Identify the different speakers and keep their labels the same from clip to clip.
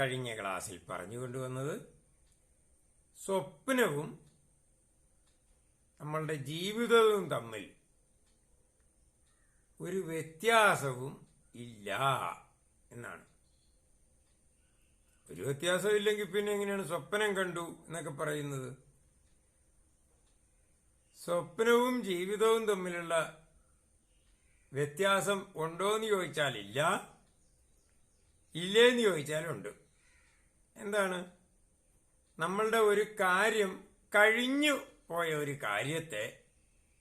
Speaker 1: കഴിഞ്ഞ ക്ലാസ്സിൽ പറഞ്ഞു കൊണ്ടുവന്നത് സ്വപ്നവും നമ്മളുടെ ജീവിതവും തമ്മിൽ ഒരു വ്യത്യാസവും ഇല്ല എന്നാണ്. ഒരു വ്യത്യാസവും ഇല്ലെങ്കിൽ പിന്നെ എങ്ങനെയാണ് സ്വപ്നം കണ്ടു എന്നൊക്കെ പറയുന്നത്? സ്വപ്നവും ജീവിതവും തമ്മിലുള്ള വ്യത്യാസം ഉണ്ടോ എന്ന് ചോദിച്ചാൽ ഇല്ല. ഇല്ലേന്ന് ചോദിച്ചാലുണ്ട്. എന്താണ്? നമ്മളുടെ ഒരു കാര്യം കഴിഞ്ഞു പോയ ഒരു കാര്യത്തെ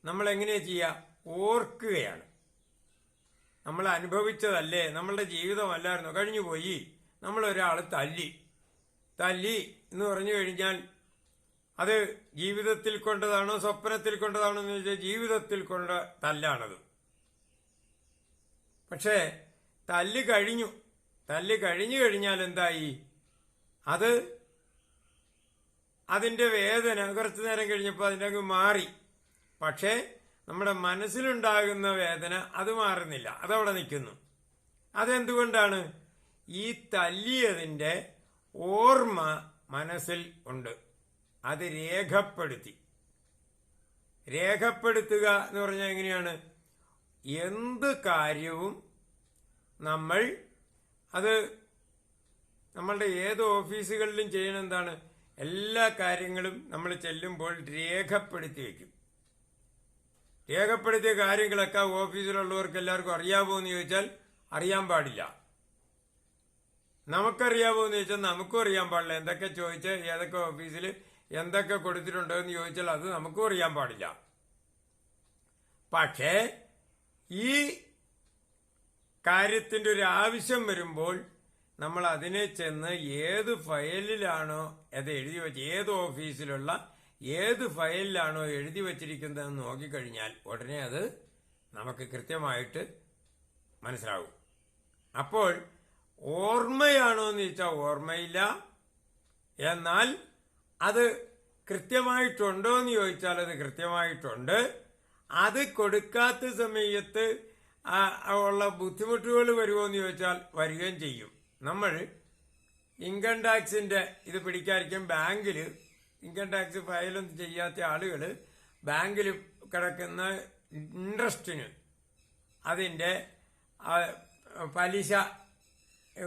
Speaker 1: നമ്മൾ എങ്ങനെയാ ചെയ്യുക ഓർക്കുകയാണ്. നമ്മൾ അനുഭവിച്ചതല്ലേ? നമ്മളുടെ ജീവിതമല്ലായിരുന്നു കഴിഞ്ഞു പോയി. നമ്മൾ ഒരാൾ തല്ലി. തല്ലി എന്ന് പറഞ്ഞു കഴിഞ്ഞാൽ അത് ജീവിതത്തിൽ കൊണ്ടതാണോ സ്വപ്നത്തിൽ കൊണ്ടതാണോ എന്ന് ചോദിച്ചാൽ ജീവിതത്തിൽ കൊണ്ട തല്ലാണത്. പക്ഷേ തല്ല് കഴിഞ്ഞു. തല്ല് കഴിഞ്ഞു കഴിഞ്ഞാൽ എന്തായി? അത് അതിന്റെ വേദന കുറച്ചു നേരം കഴിഞ്ഞപ്പോൾ അതിന്റെ അങ്ങ് മാറി. പക്ഷേ നമ്മുടെ മനസ്സിലുണ്ടാകുന്ന വേദന അത് മാറുന്നില്ല. അതവിടെ നിൽക്കുന്നു. അതെന്തുകൊണ്ടാണ്? ഈ തല്ലിയതിന്റെ ഓർമ്മ മനസ്സിൽ ഉണ്ട്. അത് രേഖപ്പെടുത്തി. രേഖപ്പെടുത്തുക എന്ന് പറഞ്ഞാൽ എങ്ങനെയാണ്? എന്ത് കാര്യവും നമ്മൾ അത് നമ്മളുടെ ഏത് ഓഫീസുകളിലും ചെയ്യണ എന്താണ്? എല്ലാ കാര്യങ്ങളും നമ്മൾ ചെല്ലുമ്പോൾ രേഖപ്പെടുത്തി വയ്ക്കും. രേഖപ്പെടുത്തിയ കാര്യങ്ങളൊക്കെ ഓഫീസിലുള്ളവർക്ക് എല്ലാവർക്കും അറിയാമോ എന്ന് ചോദിച്ചാൽ അറിയാൻ പാടില്ല. നമുക്കറിയാമോ എന്ന് ചോദിച്ചാൽ നമുക്കും അറിയാൻ പാടില്ല. എന്തൊക്കെ ചോദിച്ച് ഏതൊക്കെ ഓഫീസിൽ എന്തൊക്കെ കൊടുത്തിട്ടുണ്ടോ എന്ന് ചോദിച്ചാൽ അത് നമുക്കും അറിയാൻ പാടില്ല. പക്ഷേ ഈ കാര്യത്തിന്റെ ഒരു ആവശ്യം വരുമ്പോൾ നമ്മൾ അതിനെ ചെന്ന് ഏത് ഫയലിലാണോ അത് എഴുതി വെച്ച് ഏത് ഓഫീസിലുള്ള ഏത് ഫയലിലാണോ എഴുതി വച്ചിരിക്കുന്നതെന്ന് നോക്കിക്കഴിഞ്ഞാൽ ഉടനെ അത് നമുക്ക് കൃത്യമായിട്ട് മനസ്സിലാവും. അപ്പോൾ ഓർമ്മയാണോ എന്ന് ചോദിച്ചാൽ ഓർമ്മയില്ല. എന്നാൽ അത് കൃത്യമായിട്ടുണ്ടോ എന്ന് ചോദിച്ചാൽ അത് കൃത്യമായിട്ടുണ്ട്. അത് കൊടുക്കാത്ത സമയത്ത് ഉള്ള ബുദ്ധിമുട്ടുകൾ വരുമോ എന്ന് ചോദിച്ചാൽ വരികയും ചെയ്യും. നമ്മൾ ഇൻകം ടാക്സിന്റെ ഇത് പിടിക്കാതിരിക്കും ബാങ്കിൽ ഇൻകം ടാക്സ് ഫയലൊന്നും ചെയ്യാത്ത ആളുകൾ ബാങ്കിൽ കിടക്കുന്ന ഇൻട്രസ്റ്റിന് അതിന്റെ പലിശ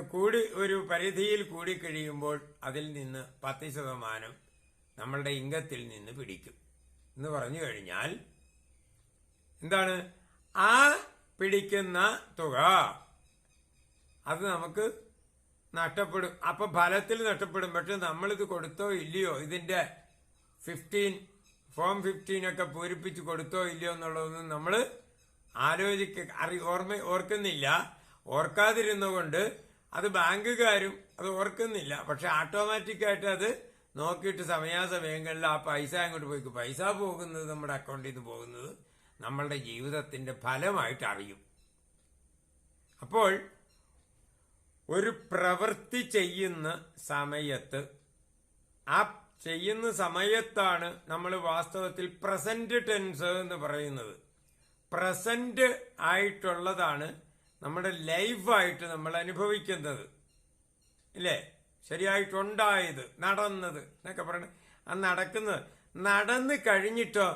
Speaker 1: കൂടി ഒരു പരിധിയിൽ കൂടി കഴിയുമ്പോൾ അതിൽ നിന്ന് പത്ത് ശതമാനം നമ്മളുടെ ഇംഗത്തിൽ നിന്ന് പിടിക്കും. എന്ന് പറഞ്ഞു കഴിഞ്ഞാൽ എന്താണ്? ആ പിടിക്കുന്ന തുക. അത് നമുക്ക് നഷ്ടപ്പെടും. അപ്പൊ ഫലത്തിൽ നഷ്ടപ്പെടും. പക്ഷെ നമ്മളിത് കൊടുത്തോ ഇല്ലയോ ഇതിന്റെ ഫിഫ്റ്റീൻ ഫോം ഫിഫ്റ്റീൻ ഒക്കെ പൂരിപ്പിച്ച് കൊടുത്തോ ഇല്ലയോ എന്നുള്ളതൊന്നും നമ്മൾ ആലോചിക്ക അറി ഓർമ്മ ഓർക്കുന്നില്ല. ഓർക്കാതിരുന്നുകൊണ്ട് അത് ബാങ്കുകാരും അത് ഓർക്കുന്നില്ല. പക്ഷെ ഓട്ടോമാറ്റിക്കായിട്ട് അത് നോക്കിയിട്ട് സമയാസമയങ്ങളിൽ ആ പൈസ അങ്ങോട്ട് പോയി പൈസ പോകുന്നത് നമ്മുടെ അക്കൗണ്ടിൽ നിന്ന് പോകുന്നത് നമ്മളുടെ ജീവിതത്തിന്റെ ഫലമായിട്ട് അറിയും. അപ്പോൾ ഒരു പ്രവൃത്തി ചെയ്യുന്ന സമയത്ത് ആ ചെയ്യുന്ന സമയത്താണ് നമ്മൾ വാസ്തവത്തിൽ പ്രസന്റ് ടെൻസ് എന്ന് പറയുന്നത്. പ്രസന്റ് ആയിട്ടുള്ളതാണ് നമ്മുടെ ലൈഫായിട്ട് നമ്മൾ അനുഭവിക്കുന്നത്. ഇല്ലേ? ശരിയായിട്ടുണ്ടായത് നടന്നത് എന്നൊക്കെ പറയണത് ആ നടക്കുന്നത് നടന്നു കഴിഞ്ഞിട്ടോ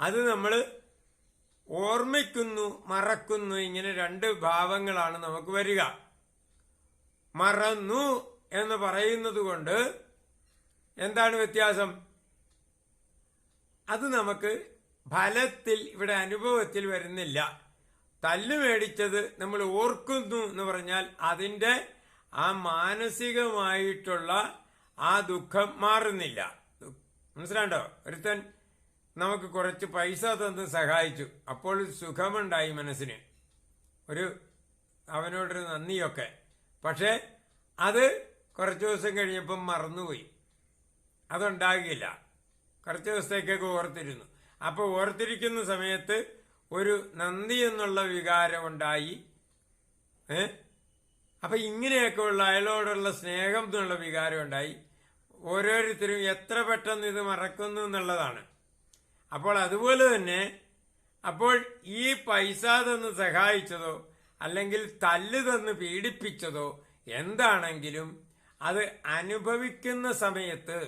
Speaker 1: അത് നമ്മൾ ഓർമ്മിക്കുന്നു മറക്കുന്നു. ഇങ്ങനെ രണ്ട് ഭാവങ്ങളാണ് നമുക്ക് വരിക. മറന്നു എന്ന് പറയുന്നത് കൊണ്ട് എന്താണ് വ്യത്യാസം? അത് നമുക്ക് ഫലത്തിൽ ഇവിടെ അനുഭവത്തിൽ വരുന്നില്ല. തല്ല് മേടിച്ചത് നമ്മൾ ഓർക്കുന്നു എന്ന് പറഞ്ഞാൽ അതിന്റെ ആ മാനസികമായിട്ടുള്ള ആ ദുഃഖം മാറുന്നില്ല. മനസ്സിലാണ്ടോ ഒരുത്തൻ നമുക്ക് കുറച്ച് പൈസ തന്ന് സഹായിച്ചു. അപ്പോൾ സുഖമുണ്ടായി മനസ്സിന്. ഒരു അവനോടൊരു നന്ദിയൊക്കെ. പക്ഷേ അത് കുറച്ച് ദിവസം കഴിഞ്ഞപ്പം മറന്നുപോയി. അതുണ്ടാകില്ല. കുറച്ച് ദിവസത്തേക്കൊക്കെ ഓർത്തിരുന്നു. അപ്പോൾ ഓർത്തിരിക്കുന്ന സമയത്ത് ഒരു നന്ദി എന്നുള്ള വികാരം ഉണ്ടായി. ഏ? അപ്പൊ ഇങ്ങനെയൊക്കെ ഉള്ള അയാളോടുള്ള സ്നേഹം എന്നുള്ള വികാരം ഉണ്ടായി. ഓരോരുത്തരും എത്ര പെട്ടെന്ന് ഇത് മറക്കുന്നു എന്നുള്ളതാണ്. അപ്പോൾ അതുപോലെ തന്നെ അപ്പോൾ ഈ പൈസ തന്ന് സഹായിച്ചതോ അല്ലെങ്കിൽ തല്ല് തന്ന് പീഡിപ്പിച്ചതോ എന്താണെങ്കിലും അത് അനുഭവിക്കുന്ന സമയത്ത്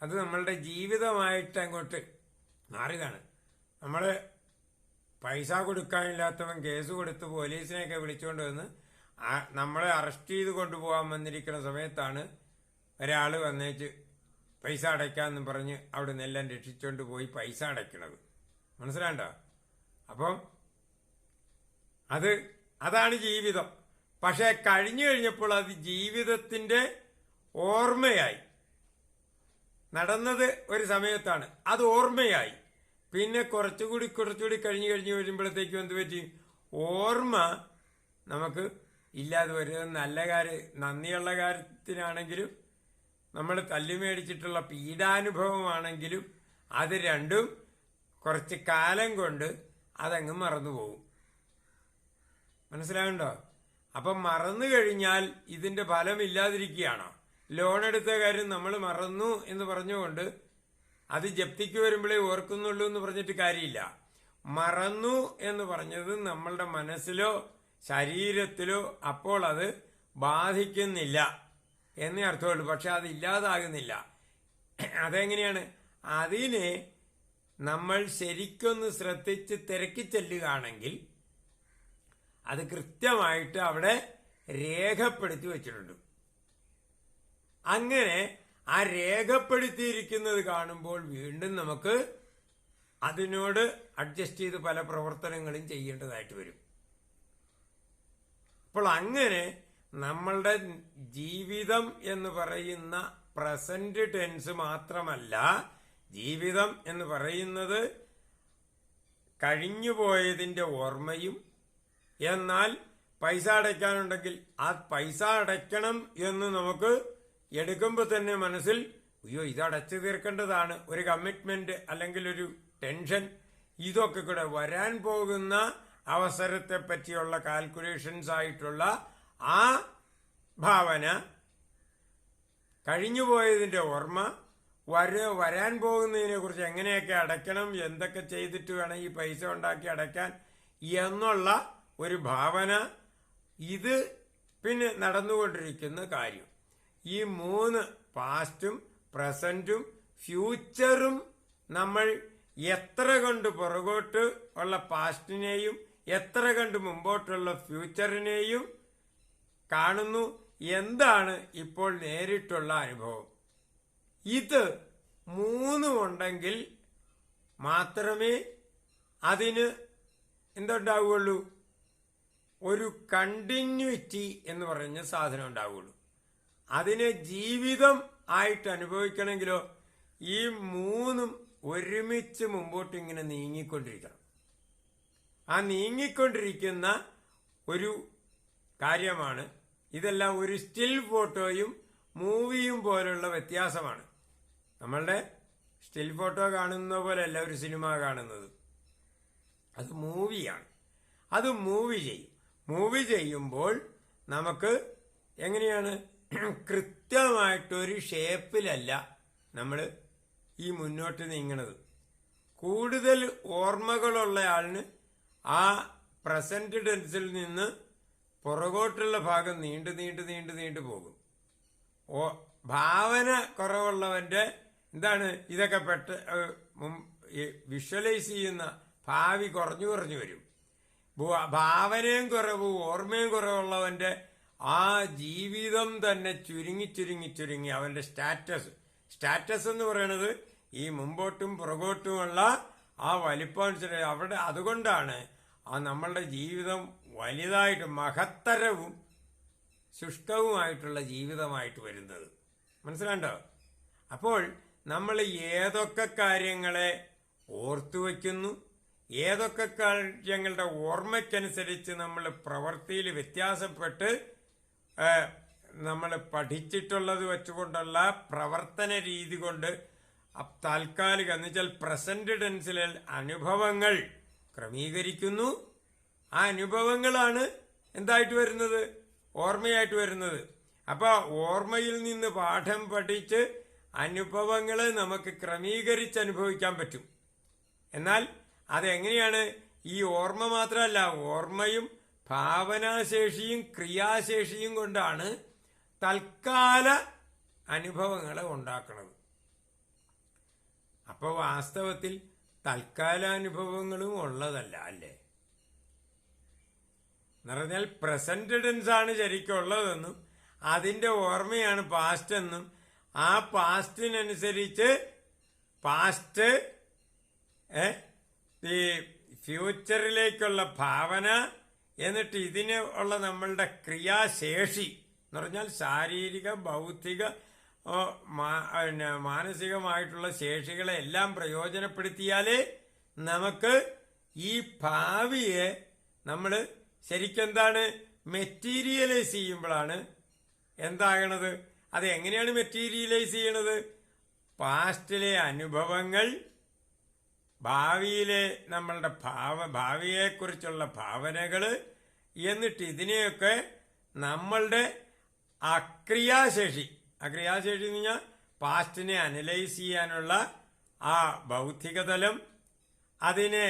Speaker 1: അത് നമ്മളുടെ ജീവിതമായിട്ട് അങ്ങോട്ട് മാറുകയാണ് നമ്മൾ പൈസ കൊടുക്കാനില്ലാത്തവൻ കേസ് കൊടുത്ത് പോലീസിനെയൊക്കെ വിളിച്ചുകൊണ്ട് വന്ന് നമ്മളെ അറസ്റ്റ് ചെയ്ത് കൊണ്ടുപോകാൻ വന്നിരിക്കുന്ന സമയത്താണ് ഒരാൾ വന്നേച്ച് പൈസ അടയ്ക്കാമെന്ന് പറഞ്ഞ് അവിടെ നിന്നെല്ലാം രക്ഷിച്ചുകൊണ്ട് പോയി പൈസ അടയ്ക്കണത്. മനസ്സിലാണ്ടോ അപ്പം അത് അതാണ് ജീവിതം. പക്ഷെ കഴിഞ്ഞു കഴിഞ്ഞപ്പോൾ അത് ജീവിതത്തിന്റെ ഓർമ്മയായി. നടന്നത് ഒരു സമയത്താണ്. അത് ഓർമ്മയായി. പിന്നെ കുറച്ചുകൂടി കുറച്ചുകൂടി കഴിഞ്ഞു കഴിഞ്ഞ് വരുമ്പോഴത്തേക്കും എന്ത് പറ്റി? ഓർമ്മ നമുക്ക് ഇല്ലാതെ വരുന്നത് നല്ല കാര്യം നന്ദിയുള്ള കാര്യത്തിനാണെങ്കിലും നമ്മൾ തല്ലുമേടിച്ചിട്ടുള്ള പീഡാനുഭവമാണെങ്കിലും അത് രണ്ടും കുറച്ച് കാലം കൊണ്ട് അതങ്ങ് മറന്നുപോകും മനസ്സിലാകണ്ടോ അപ്പം മറന്നു കഴിഞ്ഞാൽ ഇതിന്റെ ഫലം ഇല്ലാതിരിക്കുകയാണോ? ലോൺ എടുത്ത കാര്യം നമ്മൾ മറന്നു എന്ന് പറഞ്ഞുകൊണ്ട് അത് ജപ്തിക്ക് വരുമ്പോഴേ ഓർക്കുന്നുള്ളൂ എന്ന് പറഞ്ഞിട്ട് കാര്യമില്ല. മറന്നു എന്ന് പറഞ്ഞത് നമ്മളുടെ മനസ്സിലോ ശരീരത്തിലോ അപ്പോൾ അത് ബാധിക്കുന്നില്ല. എന്നേ അർത്ഥമുള്ളൂ. പക്ഷെ അത് ഇല്ലാതാകുന്നില്ല. അതെങ്ങനെയാണ്? അതിനെ നമ്മൾ ശരിക്കൊന്ന് ശ്രദ്ധിച്ച് തിരക്കി ചെല്ലുകയാണെങ്കിൽ അത് കൃത്യമായിട്ട് അവിടെ രേഖപ്പെടുത്തി വച്ചിട്ടുണ്ട്. അങ്ങനെ ആ രേഖപ്പെടുത്തിയിരിക്കുന്നത് കാണുമ്പോൾ വീണ്ടും നമുക്ക് അതിനോട് അഡ്ജസ്റ്റ് ചെയ്ത് പല പ്രവർത്തനങ്ങളും ചെയ്യേണ്ടതായിട്ട് വരും. അപ്പോൾ അങ്ങനെ നമ്മളുടെ ജീവിതം എന്ന് പറയുന്ന പ്രസന്റ് ടെൻസ് മാത്രമല്ല ജീവിതം എന്ന് പറയുന്നത് കഴിഞ്ഞുപോയതിന്റെ ഓർമ്മയും എന്നാൽ പൈസ അടയ്ക്കാനുണ്ടെങ്കിൽ ആ പൈസ അടയ്ക്കണം എന്ന് നമുക്ക് എടുക്കുമ്പോൾ തന്നെ മനസ്സിൽ അയ്യോ ഇത് അടച്ചു തീർക്കേണ്ടതാണ്. ഒരു കമ്മിറ്റ്മെന്റ് അല്ലെങ്കിൽ ഒരു ടെൻഷൻ ഇതൊക്കെ കൂടെ വരാൻ പോകുന്ന അവസരത്തെ പറ്റിയുള്ള കാൽക്കുലേഷൻസ് ആയിട്ടുള്ള ആ ഭാവന കഴിഞ്ഞുപോയതിന്റെ ഓർമ്മ വര വരാൻ പോകുന്നതിനെക്കുറിച്ച് എങ്ങനെയൊക്കെ അടയ്ക്കണം എന്തൊക്കെ ചെയ്തിട്ട് വേണം ഈ പൈസ ഉണ്ടാക്കി അടയ്ക്കാൻ എന്നുള്ള ഒരു ഭാവന ഇത് പിന്നെ നടന്നുകൊണ്ടിരിക്കുന്ന കാര്യം. ഈ മൂന്ന് പാസ്റ്റും പ്രസന്റും ഫ്യൂച്ചറും നമ്മൾ എത്ര കണ്ട് പുറകോട്ട് ഉള്ള പാസ്റ്റിനെയും എത്ര കണ്ട് മുമ്പോട്ടുള്ള ഫ്യൂച്ചറിനെയും കാണുന്നു. എന്താണ് ഇപ്പോൾ നേരിട്ടുള്ള അനുഭവം? ഇത് മൂന്നും ഉണ്ടെങ്കിൽ മാത്രമേ അതിന് എന്തുണ്ടാവുകയുള്ളൂ? ഒരു കണ്ടിന്യൂറ്റി എന്ന് പറഞ്ഞ സാധനം ഉണ്ടാവുകയുള്ളൂ. അതിനെ ജീവിതം ആയിട്ട് അനുഭവിക്കണമെങ്കിലോ ഈ മൂന്നും ഒരുമിച്ച് മുമ്പോട്ട് ഇങ്ങനെ നീങ്ങിക്കൊണ്ടിരിക്കണം. ആ നീങ്ങിക്കൊണ്ടിരിക്കുന്ന ഒരു കാര്യമാണ്. ഇതെല്ലാം ഒരു സ്റ്റിൽ ഫോട്ടോയും മൂവിയും പോലുള്ള വ്യത്യാസമാണ്. നമ്മളുടെ സ്റ്റിൽ ഫോട്ടോ കാണുന്ന പോലെയല്ല ഒരു സിനിമ കാണുന്നത്. അത് മൂവിയാണ് അത് മൂവി ചെയ്യും. മൂവി ചെയ്യുമ്പോൾ നമുക്ക് എങ്ങനെയാണ്? കൃത്യമായിട്ടൊരു ഷേപ്പിലല്ല നമ്മൾ ഈ മുന്നോട്ട് നീങ്ങണത്. കൂടുതൽ ഓർമ്മകളുള്ള ആളിന് ആ പ്രസന്റ് ടെൻസിൽ നിന്ന് പുറകോട്ടുള്ള ഭാഗം നീണ്ടു നീണ്ടു നീണ്ടു നീണ്ടു പോകും. ഓ ഭാവന കുറവുള്ളവന്റെ എന്താണ്? ഇതൊക്കെ പെട്ട് വിഷ്വലൈസ് ചെയ്യുന്ന ഭാവി കുറഞ്ഞു കുറഞ്ഞു വരും. ഭാവനയും കുറവ് ഓർമ്മയും കുറവുള്ളവന്റെ ആ ജീവിതം തന്നെ ചുരുങ്ങി ചുരുങ്ങി ചുരുങ്ങി അവന്റെ സ്റ്റാറ്റസ്. സ്റ്റാറ്റസ് എന്ന് പറയുന്നത് ഈ മുമ്പോട്ടും പുറകോട്ടുമുള്ള ആ വലിപ്പം അവിടെ അതുകൊണ്ടാണ് ആ നമ്മളുടെ ജീവിതം വലുതായിട്ട് മഹത്തരവും ശുഷ്കവുമായിട്ടുള്ള ജീവിതമായിട്ട് വരുന്നത്. മനസ്സിലാണ്ടോ? അപ്പോൾ നമ്മൾ ഏതൊക്കെ കാര്യങ്ങളെ ഓർത്തു വയ്ക്കുന്നു ഏതൊക്കെ കാര്യങ്ങളുടെ ഓർമ്മയ്ക്കനുസരിച്ച് നമ്മൾ പ്രവൃത്തിയിൽ വ്യത്യാസപ്പെട്ട് നമ്മൾ പഠിച്ചിട്ടുള്ളത് വെച്ചുകൊണ്ടുള്ള പ്രവർത്തന രീതി കൊണ്ട് താൽക്കാലിക എന്ന് വെച്ചാൽ പ്രസന്റ് ടെൻസിലെ അനുഭവങ്ങൾ ക്രമീകരിക്കുന്നു. ആ അനുഭവങ്ങളാണ് എന്തായിട്ട് വരുന്നത്? ഓർമ്മയായിട്ട് വരുന്നത്. അപ്പോൾ ഓർമ്മയിൽ നിന്ന് പാഠം പഠിച്ച് അനുഭവങ്ങളെ നമുക്ക് ക്രമീകരിച്ച് അനുഭവിക്കാൻ പറ്റും. എന്നാൽ അതെങ്ങനെയാണ്? ഈ ഓർമ്മ മാത്രമല്ല ഓർമ്മയും ഭാവനാശേഷിയും ക്രിയാശേഷിയും കൊണ്ടാണ് തൽക്കാല അനുഭവങ്ങളെ ഉണ്ടാക്കുന്നത് അപ്പോൾ വാസ്തവത്തിൽ തൽക്കാല അനുഭവങ്ങളും ഉള്ളതല്ല അല്ലേ? എന്ന് പറഞ്ഞാൽ പ്രസന്റ് ടെൻസ് ആണ് ശരിക്കും ഉള്ളതെന്നും അതിന്റെ ഓർമ്മയാണ് പാസ്റ്റ് എന്നും ആ പാസ്റ്റിനനുസരിച്ച് പാസ്റ്റ് ഈ ഫ്യൂച്ചറിലേക്കുള്ള ഭാവന എന്നിട്ട് ഇതിന് ഉള്ള നമ്മളുടെ ക്രിയാശേഷി എന്ന് പറഞ്ഞാൽ ശാരീരിക ബൗദ്ധിക മാനസികമായിട്ടുള്ള ശേഷികളെ എല്ലാം പ്രയോജനപ്പെടുത്തിയാലേ നമുക്ക് ഈ ഭാവിയെ നമ്മൾ ശരിക്കും എന്താണ് മെറ്റീരിയലൈസ് ചെയ്യുമ്പോഴാണ് എന്താകണത്? അത് എങ്ങനെയാണ് മെറ്റീരിയലൈസ് ചെയ്യണത്? പാസ്റ്റിലെ അനുഭവങ്ങൾ ഭാവിയിലെ നമ്മളുടെ ഭാവ ഭാവിയെക്കുറിച്ചുള്ള ഭാവനകൾ എന്നിട്ട് ഇതിനെയൊക്കെ നമ്മളുടെ അക്രിയാശേഷി. അക്രിയാശേഷി എന്ന് പറഞ്ഞാൽ പാസ്റ്റിനെ അനലൈസ് ചെയ്യാനുള്ള ആ ഭൗതികതലം അതിനെ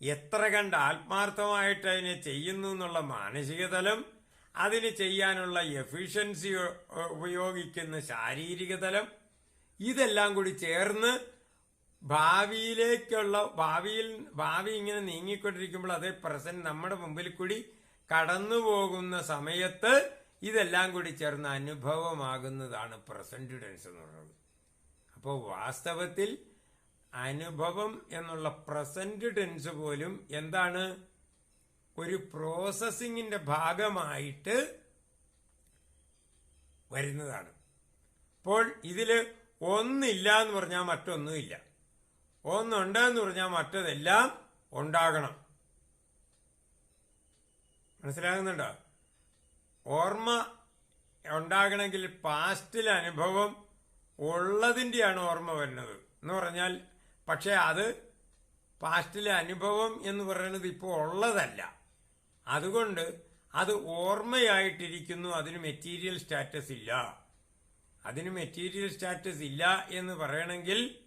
Speaker 1: എത്ര കണ്ട് ആത്മാർത്ഥമായിട്ട് അതിനെ ചെയ്യുന്നു എന്നുള്ള മാനസിക തലം അതിന് ചെയ്യാനുള്ള എഫിഷ്യൻസി ഉപയോഗിക്കുന്ന ശാരീരിക തലം ഇതെല്ലാം കൂടി ചേർന്ന് ഭാവിയിലേക്കുള്ള ഭാവിയിൽ ഭാവി ഇങ്ങനെ നീങ്ങിക്കൊണ്ടിരിക്കുമ്പോൾ അതേ പ്രസന്റ് നമ്മുടെ മുമ്പിൽ കൂടി കടന്നു പോകുന്ന സമയത്ത് ഇതെല്ലാം കൂടി ചേർന്ന് അനുഭവമാകുന്നതാണ് പ്രസന്റ് ടെൻസ് എന്ന് പറയുന്നത്. അപ്പോൾ വാസ്തവത്തിൽ അനുഭവം എന്നുള്ള പ്രസന്റ് ടെൻസ് പോലും എന്താണ്? ഒരു പ്രോസസ്സിങ്ങിന്റെ ഭാഗമായിട്ട് വരുന്നതാണ്. അപ്പോൾ ഇതിൽ ഒന്നില്ല എന്ന് പറഞ്ഞാൽ മറ്റൊന്നുമില്ല. ഒന്നുണ്ട് എന്ന് പറഞ്ഞാൽ മറ്റതെല്ലാം ഉണ്ടാകണം. മനസ്സിലാകുന്നുണ്ടോ? ഓർമ്മ ഉണ്ടാകണമെങ്കിൽ പാസ്റ്റിൽ അനുഭവം ഉള്ളതിന്റെയാണ് ഓർമ്മ വരുന്നത്. എന്ന് പറഞ്ഞാൽ പക്ഷെ അത് പാസ്റ്റിലെ അനുഭവം എന്ന് പറയുന്നത് ഇപ്പോൾ ഉള്ളതല്ല. അതുകൊണ്ട് അത് ഓർമ്മയായിട്ടിരിക്കുന്നു അതിന് മെറ്റീരിയൽ സ്റ്റാറ്റസ് ഇല്ല. അതിന് മെറ്റീരിയൽ സ്റ്റാറ്റസ് ഇല്ല എന്ന് പറയണമെങ്കിൽ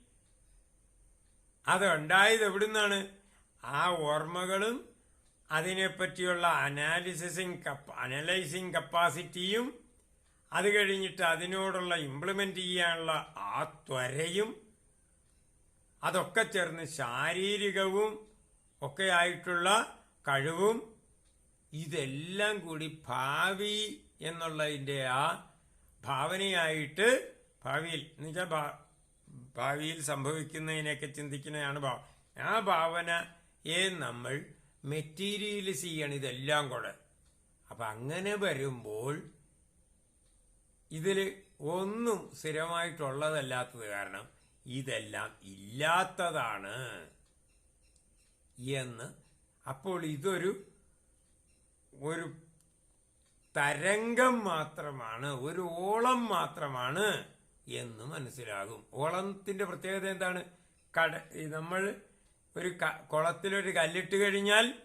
Speaker 1: അത് ഉണ്ടായത് എവിടുന്നാണ്? ആ ഓർമ്മകളും അതിനെപ്പറ്റിയുള്ള അനാലിസിസിങ് അനലൈസിങ് കപ്പാസിറ്റിയും അത് കഴിഞ്ഞിട്ട് അതിനോടുള്ള ഇംപ്ലിമെന്റ് ചെയ്യാനുള്ള ആ ത്വരയും അതൊക്കെ ചേർന്ന് ശാരീരികവും ഒക്കെ ആയിട്ടുള്ള കഴിവും ഇതെല്ലാം കൂടി ഭാവി എന്നുള്ളതിന്റെ ആ ഭാവനയായിട്ട് ഭാവിയിൽ എന്നുവെച്ചാൽ ഭാവിയിൽ സംഭവിക്കുന്നതിനെയൊക്കെ ചിന്തിക്കുന്നതാണ് ഭാവ. ആ ഭാവനയെ നമ്മൾ മെറ്റീരിയലൈസ് ചെയ്യണം ഇതെല്ലാം കൂടെ. അപ്പം അങ്ങനെ വരുമ്പോൾ ഇതിൽ ഒന്നും സ്ഥിരമായിട്ടുള്ളതല്ലാത്തത് കാരണം ഇതെല്ലാം ഇല്ലാത്തതാണ് എന്ന്. അപ്പോൾ ഇതൊരു ഒരു തരംഗം മാത്രമാണ് ഒരു ഓളം മാത്രമാണ് എന്ന് മനസ്സിലാകും. ഓളത്തിന്റെ പ്രത്യേകത എന്താണ്? കട നമ്മൾ ഒരു കുളത്തിലൊരു കല്ലിട്ട് കഴിഞ്ഞാൽ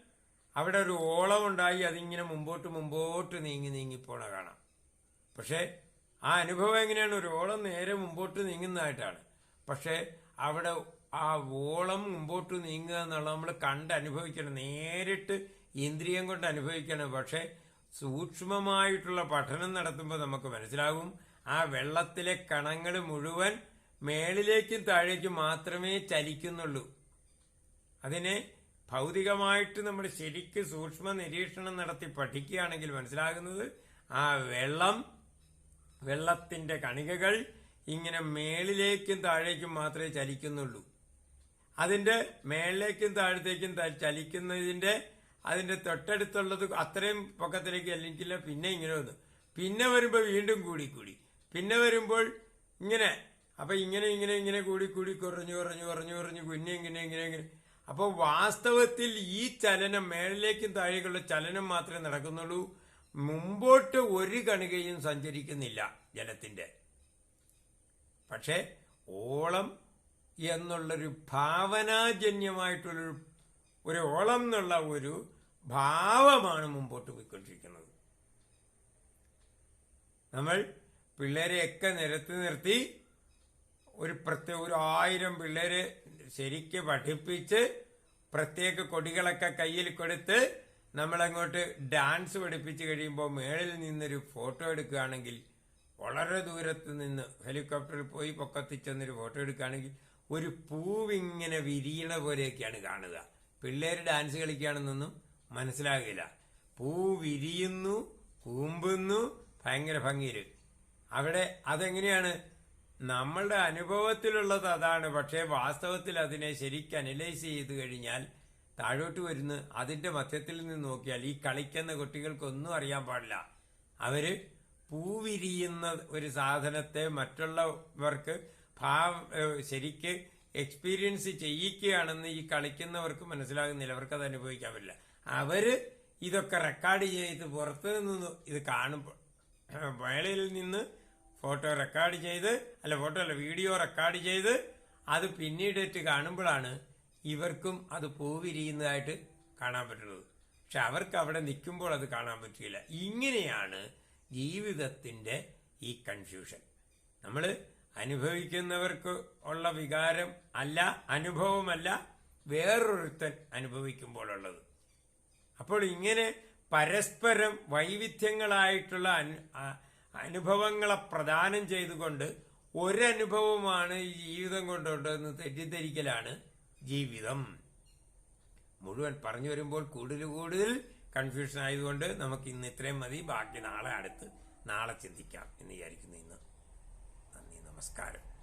Speaker 1: അവിടെ ഒരു ഓളം ഉണ്ടായി അതിങ്ങനെ മുമ്പോട്ട് മുമ്പോട്ട് നീങ്ങി നീങ്ങിപ്പോണ കാണാം. പക്ഷേ ആ അനുഭവം എങ്ങനെയാണ്? ഒരു ഓളം നേരെ മുമ്പോട്ട് നീങ്ങുന്നതായിട്ടാണ്. പക്ഷേ അവിടെ ആ ഓളം മുമ്പോട്ട് നീങ്ങുക എന്നുള്ള നമ്മൾ കണ്ട് അനുഭവിക്കണം. നേരിട്ട് ഇന്ദ്രിയം കൊണ്ട് അനുഭവിക്കണം. പക്ഷേ സൂക്ഷ്മമായിട്ടുള്ള പഠനം നടത്തുമ്പോൾ നമുക്ക് മനസ്സിലാകും ആ വെള്ളത്തിലെ കണങ്ങൾ മുഴുവൻ മേളിലേക്കും താഴേക്കും മാത്രമേ ചലിക്കുന്നുള്ളൂ. അതിനെ ഭൗതികമായിട്ട് നമ്മൾ ശരിക്ക് സൂക്ഷ്മ നിരീക്ഷണം നടത്തി പഠിക്കുകയാണെങ്കിൽ മനസ്സിലാകുന്നത് ആ വെള്ളം വെള്ളത്തിന്റെ കണികകൾ ഇങ്ങനെ മേളിലേക്കും താഴേക്കും മാത്രമേ ചലിക്കുന്നുള്ളൂ. അതിന്റെ മേളിലേക്കും താഴത്തേക്കും ചലിക്കുന്നതിന്റെ അതിന്റെ തൊട്ടടുത്തുള്ളത് അത്രയും പൊക്കത്തിലേക്ക് ചലിക്കില്ല പിന്നെ ഇങ്ങനെ വന്നു. പിന്നെ വരുമ്പോൾ വീണ്ടും കൂടി കൂടി. പിന്നെ വരുമ്പോൾ ഇങ്ങനെ. അപ്പൊ ഇങ്ങനെ ഇങ്ങനെ ഇങ്ങനെ കൂടി കൂടി കുറഞ്ഞു കുറഞ്ഞു കുറഞ്ഞു കുറഞ്ഞു പിന്നെ ഇങ്ങനെ ഇങ്ങനെ ഇങ്ങനെ. അപ്പോൾ വാസ്തവത്തിൽ ഈ ചലനം മേളിലേക്കും താഴേക്കുള്ള ചലനം മാത്രമേ നടക്കുന്നുള്ളൂ. മുമ്പോട്ട് ഒരു കണികയും സഞ്ചരിക്കുന്നില്ല ജലത്തിന്റെ. പക്ഷേ ഓളം എന്നുള്ളൊരു ഭാവനാജന്യമായിട്ടുള്ളൊരു ഒരു ഓളം എന്നുള്ള ഒരു ഭാവമാണ് മുമ്പോട്ട് പോയിക്കൊണ്ടിരിക്കുന്നത്. നമ്മൾ പിള്ളേരെയൊക്കെ നിരത്തി നിർത്തി ഒരു പ്രത്യേക ഒരു ആയിരം പിള്ളേരെ ശരിക്ക് പഠിപ്പിച്ച് പ്രത്യേക കൊടികളൊക്കെ കയ്യിൽ കൊടുത്ത് നമ്മളങ്ങോട്ട് ഡാൻസ് പഠിപ്പിച്ച് കഴിയുമ്പോൾ മേളിൽ നിന്നൊരു ഫോട്ടോ എടുക്കുകയാണെങ്കിൽ വളരെ ദൂരത്ത് നിന്ന് ഹെലികോപ്റ്ററിൽ പോയി പൊക്കത്തിൽ ചെന്നൊരു ഫോട്ടോ എടുക്കുകയാണെങ്കിൽ ഒരു പൂവിങ്ങനെ വിരിയണ പോലെയൊക്കെയാണ് കാണുക. പിള്ളേർ ഡാൻസ് കളിക്കുകയാണെന്നൊന്നും മനസ്സിലാകില്ല. പൂ വിരിയുന്നു കൂമ്പുന്നു ഭയങ്കര ഭംഗിയിൽ അവിടെ അതെങ്ങനെയാണ്? നമ്മളുടെ അനുഭവത്തിലുള്ളത് അതാണ്. പക്ഷേ വാസ്തവത്തിൽ അതിനെ ശരിക്കും അനലൈസ് ചെയ്ത് കഴിഞ്ഞാൽ താഴോട്ട് വരുന്ന അതിന്റെ മധ്യത്തിൽ നിന്ന് നോക്കിയാൽ ഈ കളിക്കുന്ന കുട്ടികൾക്കൊന്നും അറിയാൻ പാടില്ല. അവർ പൂവിരിയുന്ന ഒരു സാധനത്തെ മറ്റുള്ളവർക്ക് ഭാവ ശരിക്ക് എക്സ്പീരിയൻസ് ചെയ്യിക്കുകയാണെന്ന് ഈ കളിക്കുന്നവർക്ക് മനസ്സിലാകുന്നില്ല. അവർക്കത് അനുഭവിക്കാൻ പറ്റില്ല. അവർ ഇതൊക്കെ റെക്കോർഡ് ചെയ്ത് പുറത്ത് നിന്ന് ഇത് കാണുമ്പോൾ മേളയിൽ നിന്ന് ഫോട്ടോ റെക്കോർഡ് ചെയ്ത് അല്ല ഫോട്ടോ അല്ല വീഡിയോ റെക്കോർഡ് ചെയ്ത് അത് പിന്നീടിട്ട് കാണുമ്പോഴാണ് ഇവർക്കും അത് പൂവിരിയുന്നതായിട്ട് കാണാൻ പറ്റുന്നത്. പക്ഷെ അവർക്ക് അവിടെ നിൽക്കുമ്പോൾ അത് കാണാൻ പറ്റില്ല ഇങ്ങനെയാണ് ജീവിതത്തിന്റെ ഈ കൺഫ്യൂഷൻ നമ്മൾ അനുഭവിക്കുന്നവർക്ക് ഉള്ള വികാരം അല്ല അനുഭവമല്ല വേറൊരുത്തൻ അനുഭവിക്കുമ്പോഴുള്ളത് അപ്പോൾ ഇങ്ങനെ പരസ്പരം വൈവിധ്യങ്ങളായിട്ടുള്ള അനു- അനുഭവങ്ങളെ പ്രദാനം ചെയ്തുകൊണ്ട് ഒരനുഭവമാണ് ഈ ജീവിതം കൊണ്ടുണ്ടെന്ന് തെറ്റിദ്ധരിക്കലാണ് ജീവിതം. മുഴുവൻ പറഞ്ഞു വരുമ്പോൾ കൂടുതൽ കൂടുതൽ കൺഫ്യൂഷൻ ആയതുകൊണ്ട് നമുക്ക് ഇന്ന് ഇത്രയും മതി. ബാക്കി നാളെ അടുത്ത് നാളെ ചിന്തിക്കാം എന്ന് വിചാരിക്കുന്നു ഇന്ന്. നന്ദി നമസ്കാരം.